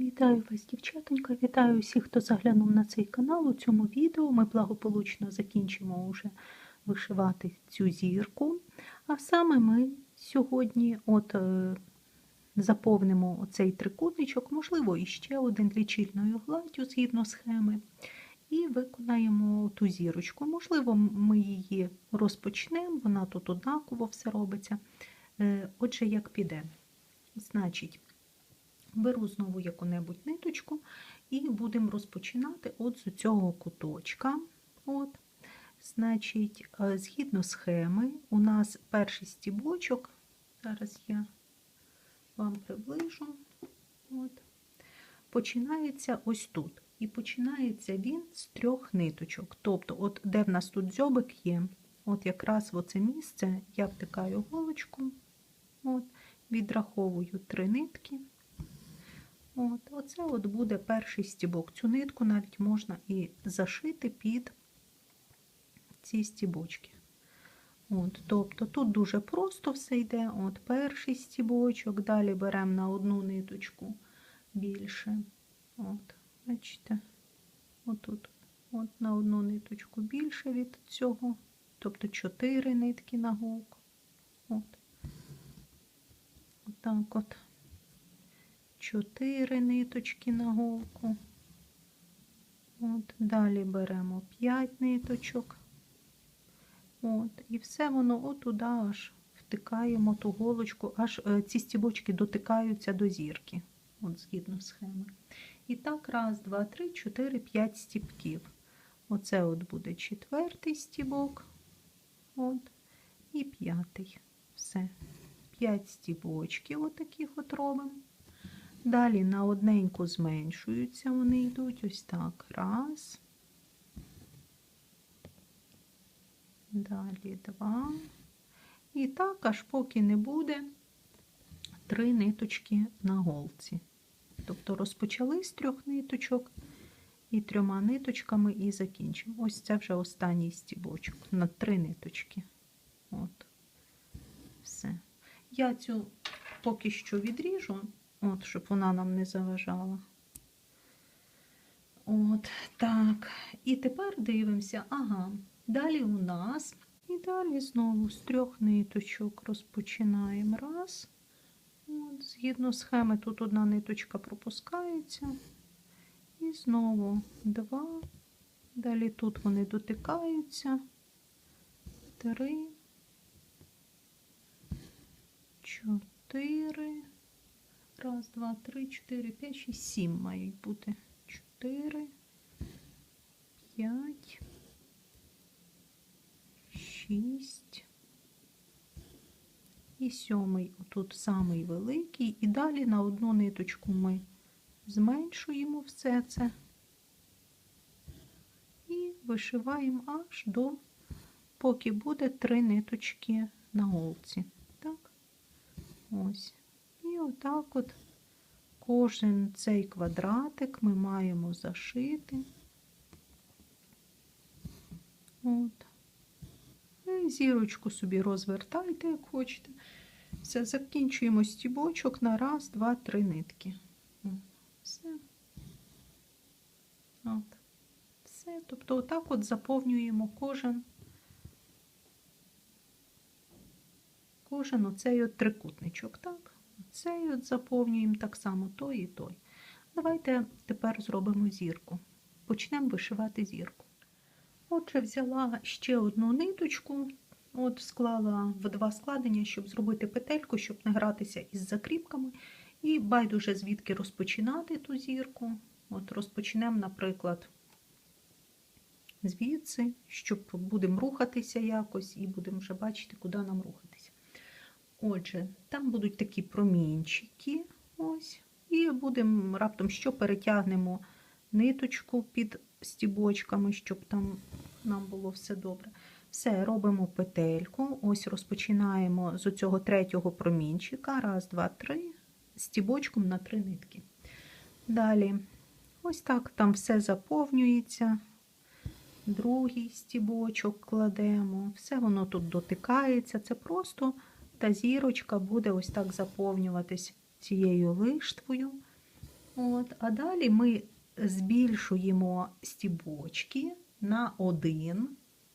Вітаю вас, дівчатонька, вітаю всіх, хто заглянув на цей канал. У цьому відео ми благополучно закінчимо вже вишивати цю зірку. А саме ми сьогодні от е, заповнимо оцей трикутничок, можливо, іще один лічильною гладдю згідно схеми. І виконаємо ту зірочку. Можливо, ми її розпочнемо, вона тут однаково все робиться. Е, Отже, як піде? Значить, Беру знову яку-небудь ниточку і будемо розпочинати от з цього куточка. От. Значить, е, згідно схеми, у нас перший стібочок, зараз я вам приближу, от, починається ось тут. І починається він з трьох ниточок. Тобто, от де в нас тут дзьобик є, от якраз в оце місце я втикаю голочку, от, відраховую три нитки. От, Оце от буде перший стібок. Цю нитку навіть можна і зашити під ці стібочки. От, Тобто тут дуже просто все йде. От Перший стібочок, далі беремо на одну ниточку більше. От, Бачите, отут от на одну ниточку більше від цього, тобто 4 нитки на голку. От. Отак от. 4 ниточки на голку. От, Далі беремо 5 ниточок. От, І все воно отуди аж втикаємо ту голочку, аж е, ці стібочки дотикаються до зірки, от згідно схеми. І так, раз, два, три, чотири, п'ять стібків. Оце от буде четвертий стібок. От, і п'ятий. Все. П'ять стібочків отаких от робимо. Далі на одненьку зменшуються, вони йдуть ось так. Раз. Далі два. І так, аж поки не буде три ниточки на голці. Тобто розпочали з трьох ниточок і трьома ниточками і закінчимо. Ось це вже останній стібочок на три ниточки. От. Все. Я цю поки що відріжу. От, щоб вона нам не заважала. От, так. І тепер дивимося, ага, далі у нас, і далі знову з трьох ниточок розпочинаємо. Раз. От, Згідно схеми, тут одна ниточка пропускається. І знову два. Далі тут вони дотикаються. Три. Чотири. Раз, два, три, чотири, п'ять, шість, сім мають бути. Чотири, п'ять, шість. І сьомий, тут самий великий. І далі на одну ниточку ми зменшуємо все це і вишиваємо аж до, поки буде три ниточки на голці. Так? Ось. Отак от кожен цей квадратик ми маємо зашити. От. І зірочку собі розвертайте, як хочете. Все, закінчуємо стібочок на раз, два, три нитки. Все. От. Все. Тобто, отак от заповнюємо кожен. Кожен оцей от трикутничок, так? Цей от заповнюємо так само той і той. Давайте тепер зробимо зірку. Почнемо вишивати зірку. Отже, взяла ще одну ниточку, от склала в два складення, щоб зробити петельку, щоб не гратися із закріпками. І байдуже звідки розпочинати ту зірку. От Розпочнемо, наприклад, звідси, щоб будемо рухатися якось, і будемо вже бачити, куди нам рухатися. Отже, там будуть такі промінчики. ось, І будемо раптом що перетягнемо ниточку під стібочками, щоб там нам було все добре. Все, робимо петельку. Ось розпочинаємо з цього третього промінчика. Раз, два, три, стібочком на три нитки. Далі, ось так там все заповнюється. Другий стібочок кладемо, все воно тут дотикається. Це просто та зірочка буде ось так заповнюватись цією лиштвою. От, а далі ми збільшуємо стібочки на один.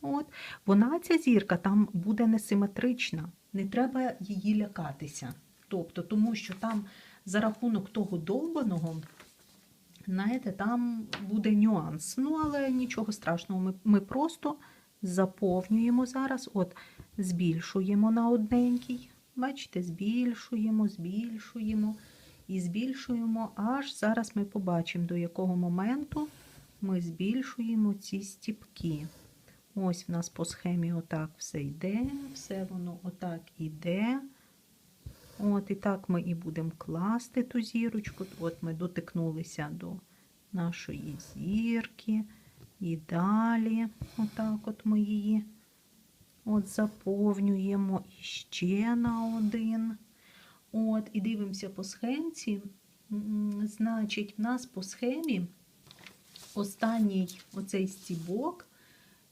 От. Вона, ця зірка, там буде несиметрична. Не треба її лякатися. Тобто, тому що там за рахунок того довбаного, знаєте, там буде нюанс. Ну, але нічого страшного. Ми, ми просто заповнюємо зараз, от, збільшуємо на одненький. Бачите, збільшуємо, збільшуємо і збільшуємо, аж зараз ми побачимо, до якого моменту ми збільшуємо ці стіпки. Ось в нас по схемі отак все йде, все воно отак іде. От, і так ми і будемо класти ту зірочку. От ми дотикнулися до нашої зірки. І далі, отак от ми її от заповнюємо і ще на один. От, і дивимося по схемці. Значить, в нас по схемі останній оцей стібок,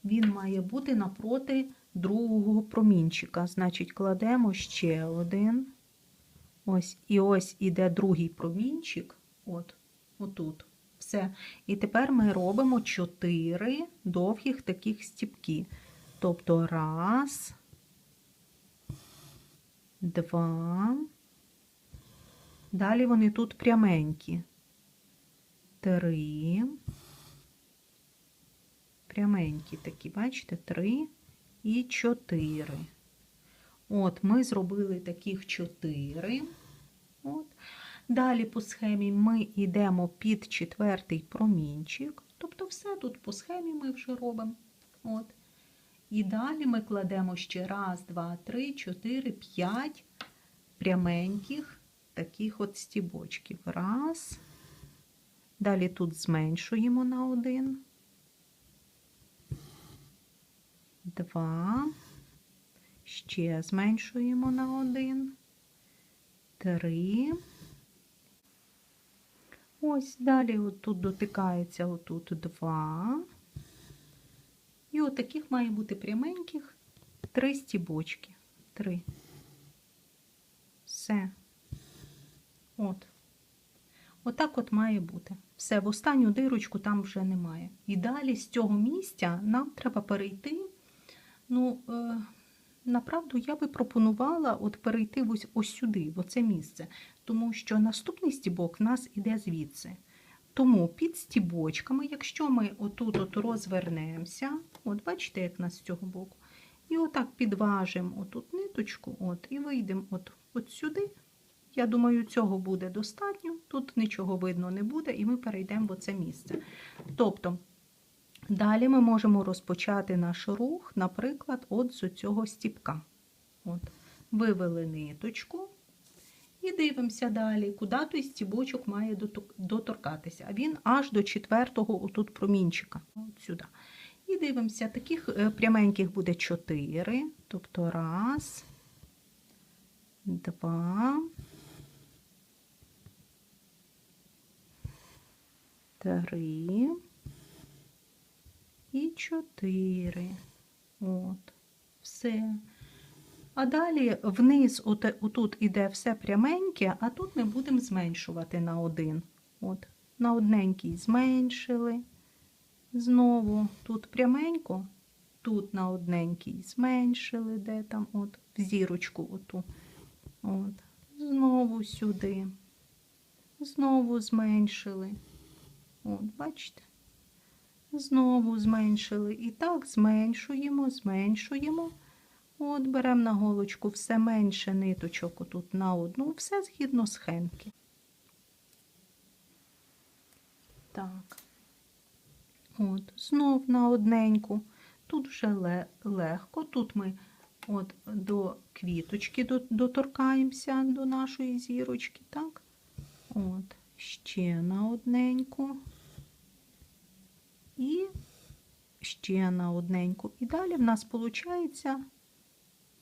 він має бути напроти другого промінчика. Значить, кладемо ще один. Ось, і ось іде другий промінчик. От, отут. Все. І тепер ми робимо чотири довгих таких стіпки. Тобто раз, два. Далі вони тут пряменькі. Три. Пряменькі такі, бачите, три і чотири. От, ми зробили таких чотири. От. Далі по схемі ми йдемо під четвертий промінчик. Тобто все тут по схемі ми вже робимо. От. І далі ми кладемо ще раз, два, три, чотири, п'ять пряменьких таких от стібочків. Раз. Далі тут зменшуємо на один. Два. Ще зменшуємо на один. Три. Ось далі отут дотикається отут два. І от таких має бути пряменьких три стібочки. Три. Все. От. Отак от має бути. Все, в останню дирочку там вже немає. І далі з цього місця нам треба перейти. Ну, е, направду, я би пропонувала от перейти ось, ось сюди, в оце місце. Тому що наступний стібок в нас іде звідси. Тому під стібочками, якщо ми отут от розвернемося, от бачите, як нас з цього боку, і отак підважимо отут ниточку, от, і вийдемо от, от сюди. Я думаю, цього буде достатньо. Тут нічого видно не буде, і ми перейдемо в оце місце. Тобто, далі ми можемо розпочати наш рух, наприклад, от з цього стіпка. От, Вивели ниточку. І дивимося далі, куди той стібочок має доторкатися. А він аж до четвертого отут промінчика. От сюди. І дивимося, таких е, пряменьких буде 4. Тобто раз, два, три і чотири. От, все. А далі вниз, отут іде все пряменьке, а тут ми будемо зменшувати на один. От, На одненький зменшили. Знову тут пряменько, тут на одненький зменшили, де там, от, в зірочку оту. От. Знову сюди. Знову зменшили. От, бачите? Знову зменшили. І так зменшуємо, зменшуємо. От, беремо на голочку все менше ниточок отут на одну, все згідно схемки. Так. От, знов на одненьку. Тут вже легко. Тут ми от до квіточки доторкаємося до нашої зірочки, так? От, ще на одненьку. І ще на одненьку. І далі в нас виходить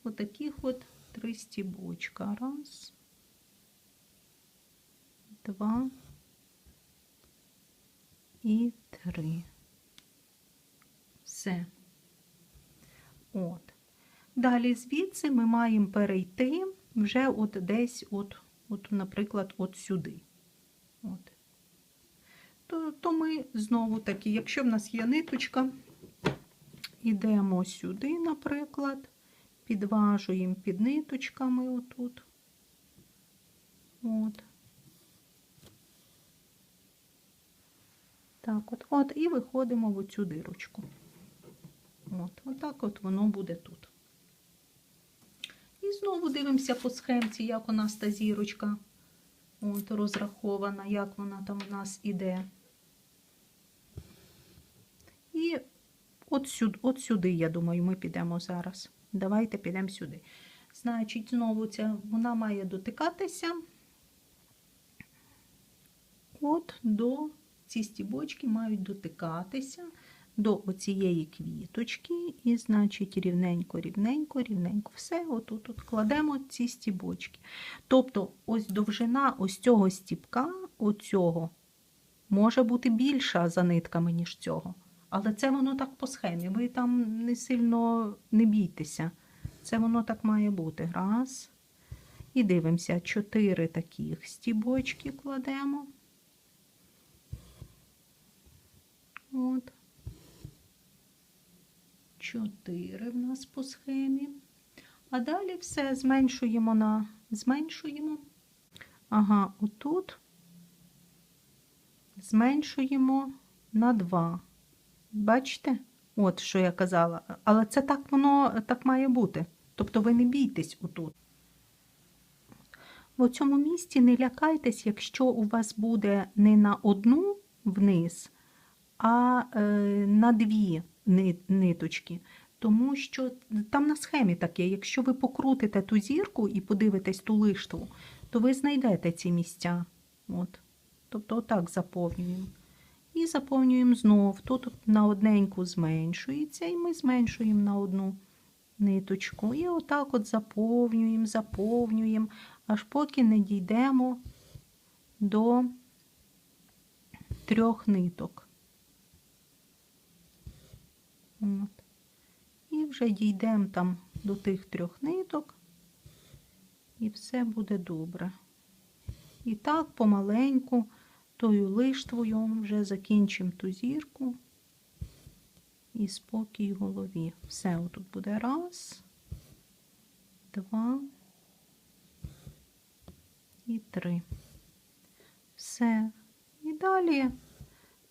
отаких от три стібочка. Раз, два і три. Все. От. Далі звідси ми маємо перейти вже от десь, от, от, наприклад, от сюди. От. то, то ми знову таки, якщо в нас є ниточка, йдемо сюди, наприклад, підважуємо під ниточками отут. От. Так, от, от, і виходимо в оцю дирочку. От, отак от воно буде тут. І знову дивимося по схемці, як у нас та зірочка от, розрахована, як вона там у нас іде. І от сюди, от сюди, я думаю, ми підемо зараз. Давайте підемо сюди. Значить, знову ця, вона має дотикатися от до ці стібочки мають дотикатися до оцієї квіточки, і, значить, рівненько, рівненько, рівненько. Все, отут от кладемо ці стібочки. Тобто, ось довжина ось цього стібка, оцього, може бути більша за нитками, ніж цього. Але це воно так по схемі. Ви там не сильно не бійтеся. Це воно так має бути. Раз. І дивимося, чотири таких стібочки кладемо. От. Чотири в нас по схемі. А далі все зменшуємо на зменшуємо. Ага, отут зменшуємо на 2. Бачите? От що я казала. Але це так воно так має бути. Тобто ви не бійтесь отут. В цьому місці не лякайтесь, якщо у вас буде не на одну вниз, а е, на дві ниточки. Тому що там на схемі таке, якщо ви покрутите ту зірку і подивитесь ту лиштву, то ви знайдете ці місця. От. Тобто, отак заповнюємо. І заповнюємо знов. Тут на одненьку зменшується, і ми зменшуємо на одну ниточку. І отак от заповнюємо, заповнюємо, аж поки не дійдемо до трьох ниток. От. І вже дійдемо там до тих трьох ниток, і все буде добре. І так помаленьку, тою лиштвою вже закінчимо ту зірку і спокій в голові. Все, отут буде раз, два і три. Все. І далі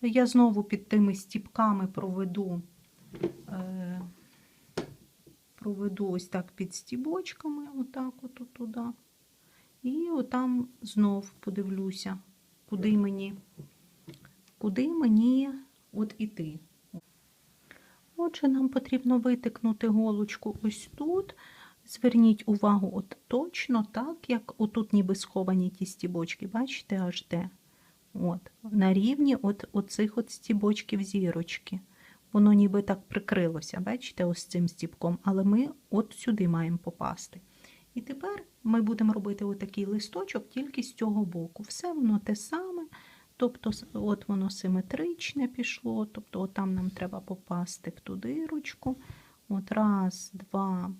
я знову під тими стіпками проведу. Е, проведу ось так під стібочками, отак от туди. І отам знов подивлюся, куди мені, куди мені от іти. Отже, нам потрібно витикнути голочку ось тут. Зверніть увагу, от точно так, як отут ніби сховані ті стібочки, бачите, аж де. От, На рівні от оцих от стібочків зірочки. Воно ніби так прикрилося, бачите, ось цим стіпком, але ми от сюди маємо попасти. І тепер ми будемо робити отакий листочок тільки з цього боку. Все воно те саме, тобто, от воно симетричне пішло, тобто от там нам треба попасти в ту дирочку. От раз, два,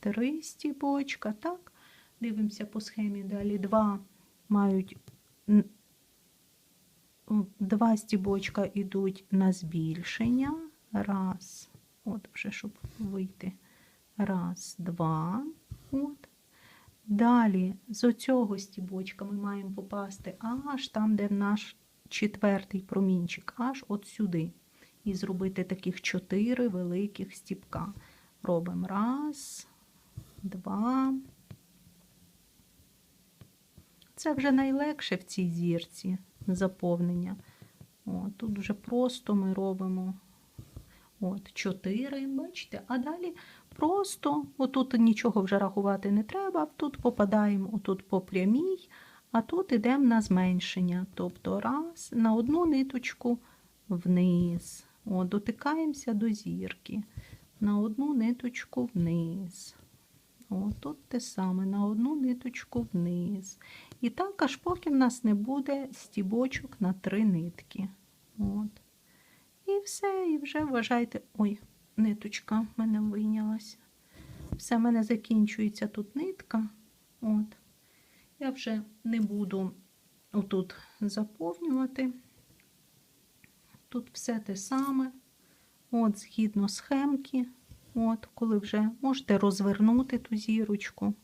три стібочка. так. Дивимося по схемі далі. Два мають два стібочка йдуть на збільшення. Раз, от вже, щоб вийти. Раз, два. От. Далі з оцього стібочка ми маємо попасти аж там, де наш четвертий промінчик, аж от сюди. І зробити таких чотири великих стібка. Робимо раз, два. Це вже найлегше в цій зірці заповнення. О, тут вже просто ми робимо от, 4, бачите, а далі просто, отут нічого вже рахувати не треба, тут попадаємо отут по прямій, а тут йдемо на зменшення. Тобто раз, на одну ниточку вниз. О, дотикаємося до зірки. На одну ниточку вниз. О, тут те саме на одну ниточку вниз. І так, аж поки в нас не буде стібочок на три нитки. От. І все, і вже вважайте, ой, ниточка в мене вийнялася. Все, в мене закінчується тут нитка. От. Я вже не буду отут заповнювати. Тут все те саме. От, згідно схемки. От, коли вже можете розвернути ту зірочку.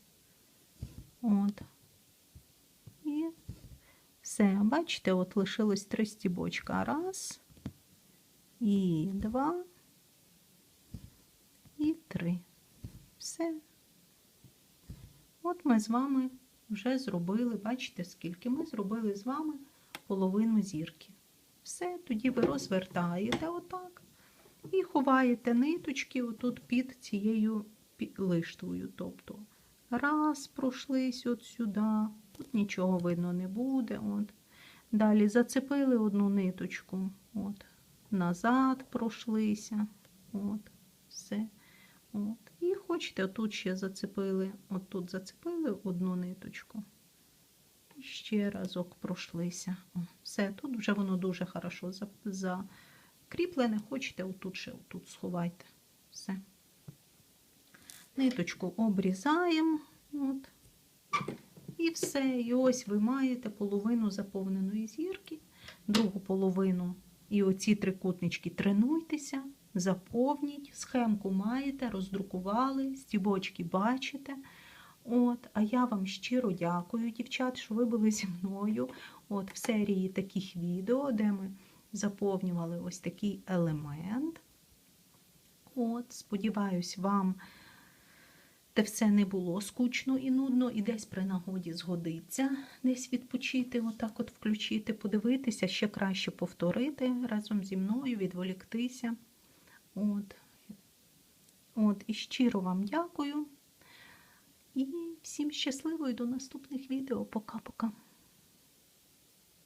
От. І все. Бачите, от лишилось три стібочка. Раз. І два. І три. Все. От ми з вами вже зробили, бачите, скільки ми зробили з вами половину зірки. Все, тоді ви розвертаєте отак і ховаєте ниточки отут під цією лиштвою. Тобто раз пройшлись от сюди, тут нічого видно не буде. От. Далі зацепили одну ниточку, от, назад пройшлися. От, все. От. І хочете, тут ще зацепили, от тут зацепили одну ниточку. І ще разок пройшлися. О, все, тут вже воно дуже хорошо закріплене. Хочете, отут ще отут сховайте. Все. Ниточку обрізаємо. От. І все. І ось ви маєте половину заповненої зірки, другу половину. І оці трикутнички тренуйтеся, заповніть, схемку маєте, роздрукували, стібочки бачите. От, а я вам щиро дякую, дівчат, що ви були зі мною от, в серії таких відео, де ми заповнювали ось такий елемент. От, сподіваюсь, вам те все не було скучно і нудно, і десь при нагоді згодиться, десь відпочити, отак от включити, подивитися, ще краще повторити разом зі мною, відволіктися. От. От, і щиро вам дякую. І всім щасливо і до наступних відео. Пока-пока.